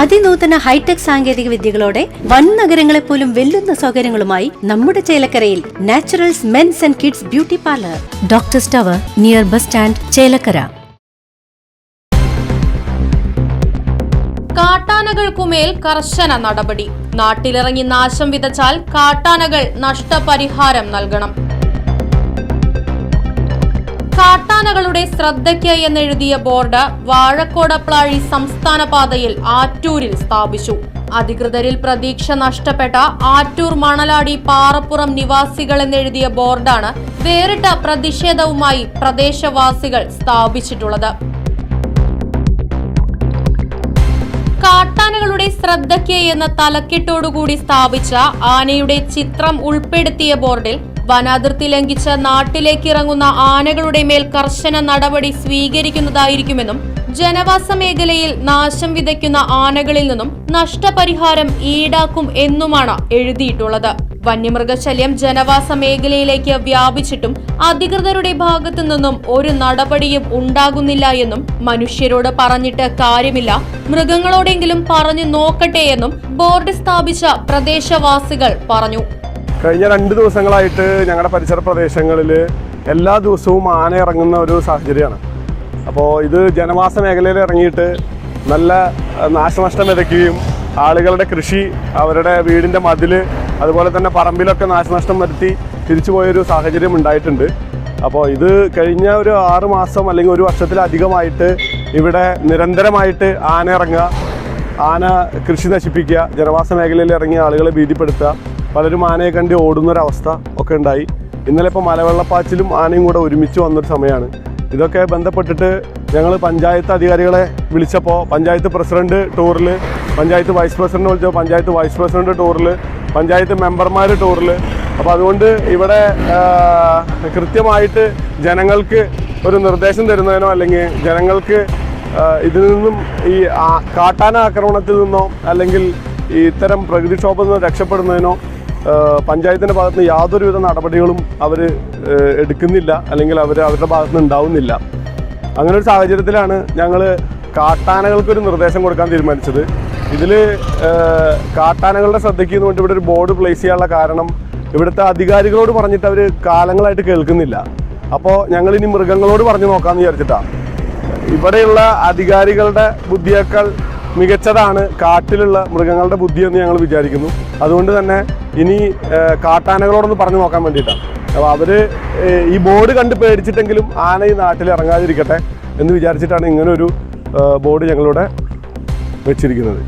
അതിനൂതന hi tech സാങ്കേതിക വിദ്യകളോടെ വൻ നഗരങ്ങളെ പോലും വെല്ലുന്ന സൗകര്യങ്ങളുമായി നമ്മുടെ ചേലക്കരയിൽ naturals mens and kids beauty parlour. Doctor tower near bus stand Chelakkara. കാട്ടാനകൾക്കുമേൽ കർശന നടപടി. നാട്ടിലിറങ്ങി നാശം വിതച്ചാൽ കാട്ടാനകൾ നഷ്ടപരിഹാരം നൽകണം. കാട്ടാനകളുടെ ശ്രദ്ധയ്ക്ക് എന്നെഴുതിയ ബോർഡ് വാഴക്കോടപ്ലാഴി സംസ്ഥാന പാതയിൽ ആറ്റൂരിൽ സ്ഥാപിച്ചു. അധികൃതരിൽ പ്രതീക്ഷ നഷ്ടപ്പെട്ട ആറ്റൂർ മണലാടി പാറപ്പുറം നിവാസികൾ എന്നെഴുതിയ ബോർഡാണ് വേറിട്ട പ്രതിഷേധവുമായി പ്രദേശവാസികൾ സ്ഥാപിച്ചിട്ടുള്ളത്. കാട്ടാനകളുടെ ശ്രദ്ധയ്ക്ക് എന്ന തലക്കെട്ടോടുകൂടി സ്ഥാപിച്ച ആനയുടെ ചിത്രം ഉൾപ്പെടുത്തിയ ബോർഡിൽ വനാതിർത്തി ലംഘിച്ച് നാട്ടിലേക്ക് ഇറങ്ങുന്ന ആനകളുടെ മേൽ കർശന നടപടി സ്വീകരിക്കുന്നതായിരിക്കുമെന്നും ജനവാസ മേഖലയിൽ നാശം വിതയ്ക്കുന്ന ആനകളിൽ നിന്നും നഷ്ടപരിഹാരം ഈടാക്കും എന്നുമാണ് എഴുതിയിട്ടുള്ളത്. വന്യമൃഗശല്യം ജനവാസ മേഖലയിലേക്ക് വ്യാപിച്ചിട്ടും അധികൃതരുടെ ഭാഗത്തു നിന്നും ഒരു നടപടിയും ഉണ്ടാകുന്നില്ല എന്നും മനുഷ്യരോട് പറഞ്ഞിട്ട് കാര്യമില്ല. മൃഗങ്ങളോടെങ്കിലും പറഞ്ഞു നോക്കട്ടെ എന്നും ബോർഡ് സ്ഥാപിച്ച പ്രദേശവാസികൾ പറഞ്ഞു. കഴിഞ്ഞ രണ്ട് ദിവസങ്ങളായിട്ട് ഞങ്ങളുടെ പരിസര പ്രദേശങ്ങളിൽ എല്ലാ ദിവസവും ആന ഇറങ്ങുന്ന ഒരു സാഹചര്യമാണ്. അപ്പോൾ ഇത് ജനവാസ മേഖലയിൽ ഇറങ്ങിയിട്ട് നല്ല നാശനഷ്ടം വിതയ്ക്കുകയും ആളുകളുടെ കൃഷി അവരുടെ വീടിന്റെ മതിൽ അതുപോലെ തന്നെ പറമ്പിലൊക്കെ നാശനഷ്ടം വരുത്തി തിരിച്ചു പോയൊരു സാഹചര്യം ഉണ്ടായിട്ടുണ്ട്. അപ്പോൾ ഇത് കഴിഞ്ഞ ഒരു ആറ് മാസം അല്ലെങ്കിൽ ഒരു വർഷത്തിലധികമായിട്ട് ഇവിടെ നിരന്തരമായിട്ട് ആന ഇറങ്ങുക ആന കൃഷി നശിപ്പിക്കുക ജനവാസ മേഖലയിൽ ഇറങ്ങിയ ആളുകളെ ഭീതിപ്പെടുത്തുക പലരും ആനയെ കണ്ട് ഓടുന്നൊരവസ്ഥ ഒക്കെ ഉണ്ടായി. ഇന്നലെ ഇപ്പോൾ മലവെള്ളപ്പാച്ചിലും ആനയും കൂടെ ഒരുമിച്ച് വന്നൊരു സമയമാണ് ഇതൊക്കെ ബന്ധപ്പെട്ടിട്ട് ഞങ്ങൾ പഞ്ചായത്ത് അധികാരികളെ വിളിച്ചപ്പോൾ പഞ്ചായത്ത് പ്രസിഡന്റ് ടൂറിൽ പഞ്ചായത്ത് വൈസ് പ്രസിഡന്റ് വിളിച്ചോ പഞ്ചായത്ത് വൈസ് പ്രസിഡന്റ് ടൂറിൽ പഞ്ചായത്ത് മെമ്പർമാർ ടൂറിൽ അപ്പോൾ അതുകൊണ്ട് ഇവിടെ കൃത്യമായിട്ട് ജനങ്ങൾക്ക് ഒരു നിർദ്ദേശം തരുന്നതിനോ അല്ലെങ്കിൽ ജനങ്ങൾക്ക് ഇതിൽ നിന്നും ഈ കാട്ടാന ആക്രമണത്തിൽ നിന്നോ അല്ലെങ്കിൽ ഇത്തരം പ്രകൃതിക്ഷോഭത്തിൽ നിന്ന് രക്ഷപ്പെടുന്നതിനോ പഞ്ചായത്തിന്റെ ഭാഗത്ത് നിന്ന് യാതൊരുവിധ നടപടികളും അവർ എടുക്കുന്നില്ല. അല്ലെങ്കിൽ അവർ അവരുടെ ഭാഗത്ത് നിന്ന് ഉണ്ടാവുന്നില്ല അങ്ങനെ ഒരു സാഹചര്യത്തിലാണ് ഞങ്ങൾ കാട്ടാനകൾക്കൊരു നിർദ്ദേശം കൊടുക്കാൻ തീരുമാനിച്ചത്. ഇതിൽ കാട്ടാനകളുടെ ശ്രദ്ധയ്ക്ക് വേണ്ടി ഇവിടെ ഒരു ബോർഡ് പ്ലേസ് ചെയ്യാനുള്ള കാരണം ഇവിടുത്തെ അധികാരികളോട് പറഞ്ഞിട്ട് അവർ കാലങ്ങളായിട്ട് കേൾക്കുന്നില്ല. അപ്പോൾ ഞങ്ങൾ ഇനി മൃഗങ്ങളോട് പറഞ്ഞു നോക്കാമെന്ന് വിചാരിച്ചിട്ടാണ് ഇവിടെയുള്ള അധികാരികളുടെ ബുദ്ധിയേക്കാൾ മികച്ചതാണ് കാട്ടിലുള്ള മൃഗങ്ങളുടെ ബുദ്ധിയെന്ന് ഞങ്ങൾ വിചാരിക്കുന്നു. അതുകൊണ്ട് തന്നെ ഇനി കാട്ടാനകളോടൊന്ന് പറഞ്ഞു നോക്കാൻ വേണ്ടിയിട്ടാണ്. അപ്പോൾ അവർ ഈ ബോർഡ് കണ്ട് പേടിച്ചിട്ടെങ്കിലും ആന ഈ നാട്ടിൽ ഇറങ്ങാതിരിക്കട്ടെ എന്ന് വിചാരിച്ചിട്ടാണ് ഇങ്ങനൊരു ബോർഡ് ഞങ്ങളിവിടെ വെച്ചിരിക്കുന്നത്.